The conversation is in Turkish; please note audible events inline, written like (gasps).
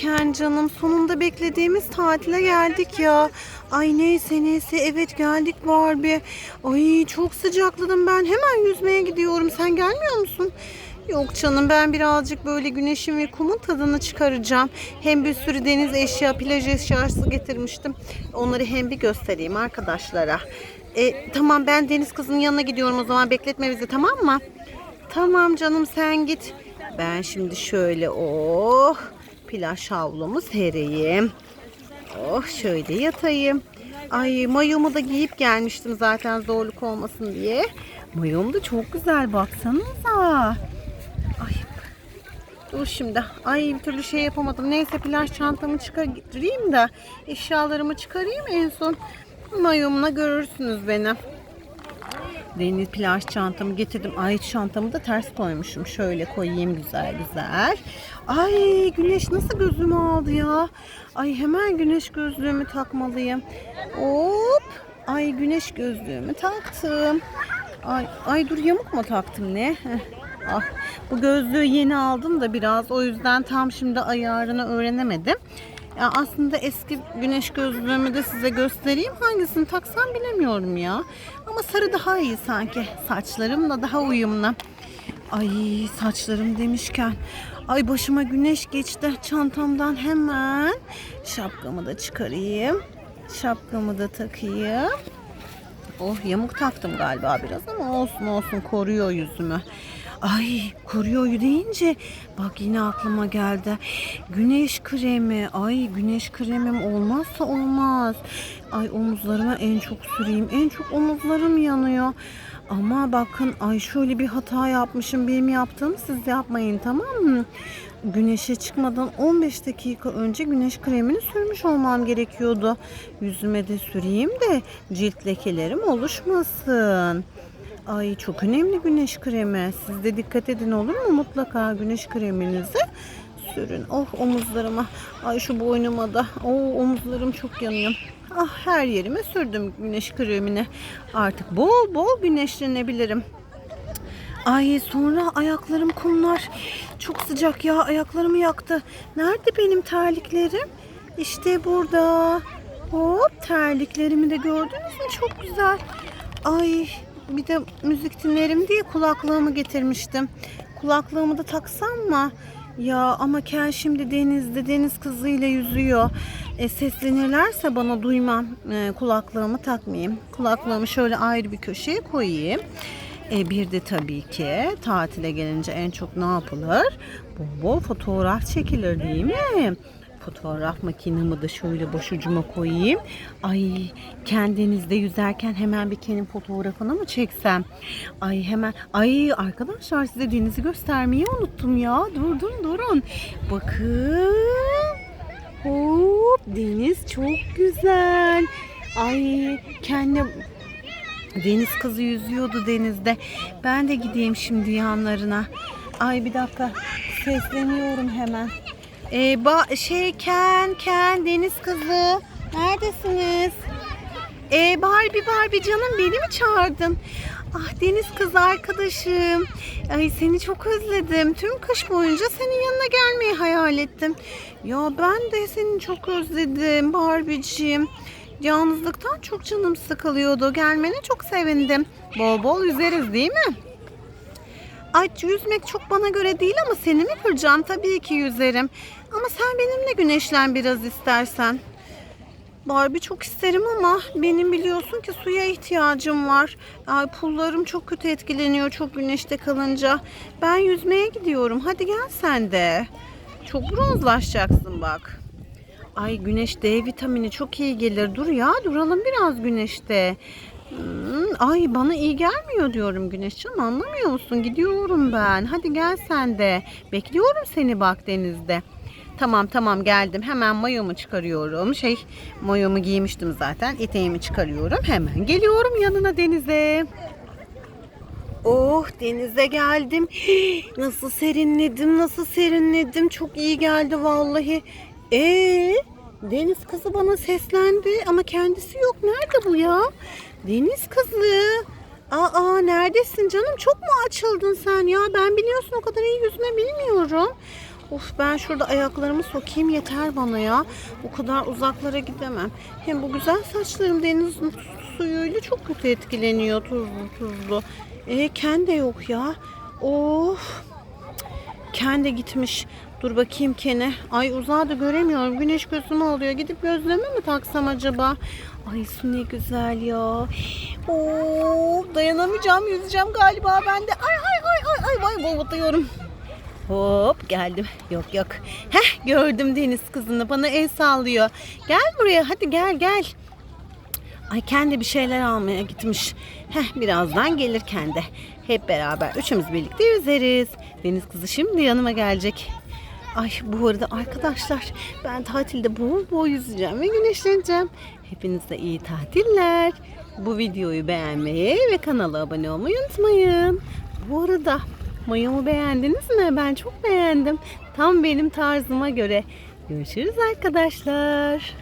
Ken canım sonunda beklediğimiz tatile geldik ya. Ay neyse neyse evet geldik Barbie. Ay çok sıcakladım ben hemen yüzmeye gidiyorum. Sen gelmiyor musun? Yok canım ben birazcık böyle güneşin ve kumun tadını çıkaracağım. Hem bir sürü deniz eşya, plaj eşyası getirmiştim. Onları hem bir göstereyim arkadaşlara. E, tamam ben deniz kızının yanına gidiyorum o zaman bekletme bizi tamam mı? Tamam canım sen git. Ben şimdi şöyle oh plaj havlumu sereyim. Oh şöyle yatayım. Ay mayomu da giyip gelmiştim zaten zorluk olmasın diye. Mayom da çok güzel baksanıza. Ay dur şimdi. Ay bir türlü şey yapamadım. Neyse plaj çantamı çıkarayım da eşyalarımı çıkarayım en son mayomla görürsünüz beni. Deniz plaj çantamı getirdim. Ay çantamı da ters koymuşum. Şöyle koyayım güzel güzel. Ay güneş nasıl gözümü aldı ya. Ay hemen güneş gözlüğümü takmalıyım. Hop. Ay güneş gözlüğümü taktım. Ay, ay dur yamuk mu taktım ne? Ah, bu gözlüğü yeni aldım da biraz o yüzden tam şimdi ayarını öğrenemedim. Ya aslında eski güneş gözlüğümü de size göstereyim. Hangisini taksam bilemiyorum ya. Ama sarı daha iyi sanki. Saçlarımla daha uyumlu. Ay saçlarım demişken. Ay başıma güneş geçti. Çantamdan hemen şapkamı da çıkarayım. Şapkamı da takayım. Oh yamuk taktım galiba biraz ama olsun olsun koruyor yüzümü. Ay koruyor deyince bak yine aklıma geldi. Güneş kremi. Ay güneş kremim olmazsa olmaz. Ay omuzlarıma en çok süreyim. En çok omuzlarım yanıyor. Ama bakın ay şöyle bir hata yapmışım. Benim yaptığım siz yapmayın tamam mı? Güneşe çıkmadan 15 dakika önce güneş kremini sürmüş olmam gerekiyordu. Yüzüme de süreyim de cilt lekelerim oluşmasın. Ay çok önemli güneş kremi. Siz de dikkat edin olur mu? Mutlaka güneş kreminizi sürün. Oh omuzlarıma. Ay şu boynuma da. Oh omuzlarım çok yanıyor. Ah her yerime sürdüm güneş kremini. Artık bol bol güneşlenebilirim. Ay sonra ayaklarım kumlar. Çok sıcak ya ayaklarımı yaktı. Nerede benim terliklerim? İşte burada. Hop terliklerimi de gördünüz mü? Çok güzel. Ay bir de müzik dinlerim diye kulaklığımı getirmiştim. Kulaklığımı da taksam mı? Ya ama Kel şimdi denizde deniz kızıyla yüzüyor. E, seslenirlerse bana duymam. E, kulaklığımı takmayayım. Kulaklığımı şöyle ayrı bir köşeye koyayım. E, bir de tabii ki tatile gelince en çok ne yapılır? Bol bol fotoğraf çekilir değil mi? Fotoğraf makinemi de şöyle başucuma koyayım. Ay kendinizde yüzerken hemen bir kendim fotoğrafını mı çeksem? Ay hemen ay arkadaşlar size denizi göstermeyi unuttum ya. Dur dur durun. Bakın. Hop deniz çok güzel. Ay kendi Deniz kızı yüzüyordu denizde. Ben de gideyim şimdi yanlarına. Ay bir dakika. Sesleniyorum hemen. Ee, ba şey Ken, Ken, deniz kızı. Neredesiniz? Ee, Barbie, Barbie canım beni mi çağırdın? Ah deniz kızı arkadaşım. Ay seni çok özledim. Tüm kış boyunca senin yanına gelmeyi hayal ettim. Ya ben de seni çok özledim Barbie'ciğim. Yalnızlıktan çok canım sıkılıyordu. Gelmene çok sevindim. Bol bol yüzeriz değil mi? Ay yüzmek çok bana göre değil ama seni mi kıracağım? Tabii ki yüzerim. Ama sen benimle güneşlen biraz istersen. Barbie çok isterim ama benim biliyorsun ki suya ihtiyacım var. Ay pullarım çok kötü etkileniyor çok güneşte kalınca. Ben yüzmeye gidiyorum. Hadi gel sen de. Çok bronzlaşacaksın bak. Ay güneş D vitamini çok iyi gelir. Dur ya duralım biraz güneşte. Hmm, ay bana iyi gelmiyor diyorum güneşçim anlamıyor musun? Gidiyorum ben. Hadi gel sen de. Bekliyorum seni bak denizde. Tamam tamam geldim. Hemen mayomu çıkarıyorum. Şey mayomu giymiştim zaten. Eteğimi çıkarıyorum. Hemen geliyorum yanına denize. Oh denize geldim. (gasps) Nasıl serinledim, nasıl serinledim. Çok iyi geldi vallahi. Ee, deniz kızı bana seslendi ama kendisi yok. Nerede bu ya? Deniz kızı. Aa neredesin canım? Çok mu açıldın sen ya? Ben biliyorsun o kadar iyi yüzme bilmiyorum. Of ben şurada ayaklarımı sokayım yeter bana ya. O kadar uzaklara gidemem. Hem bu güzel saçlarım deniz suyuyla çok kötü etkileniyor tuzlu tuzlu. E Ken de yok ya. Of. Ken de gitmiş. Dur bakayım Ken'e. Ay uzağı da göremiyorum. Güneş gözümü alıyor. Gidip gözleme mi taksam acaba? Ay su ne güzel ya. Oo, dayanamayacağım. Yüzeceğim galiba ben de. Ay ay ay ay ay vay vay batıyorum. Hop geldim. Yok yok. Heh gördüm deniz kızını. Bana el sallıyor. Gel buraya hadi gel gel. Ay kendi bir şeyler almaya gitmiş. Heh birazdan gelir kendi. Hep beraber üçümüz birlikte yüzeriz. Deniz kızı şimdi yanıma gelecek. Ay bu arada arkadaşlar ben tatilde bol bol yüzeceğim ve güneşleneceğim. Hepinize iyi tatiller. Bu videoyu beğenmeyi ve kanala abone olmayı unutmayın. Bu arada mayomu beğendiniz mi? Ben çok beğendim. Tam benim tarzıma göre. Görüşürüz arkadaşlar.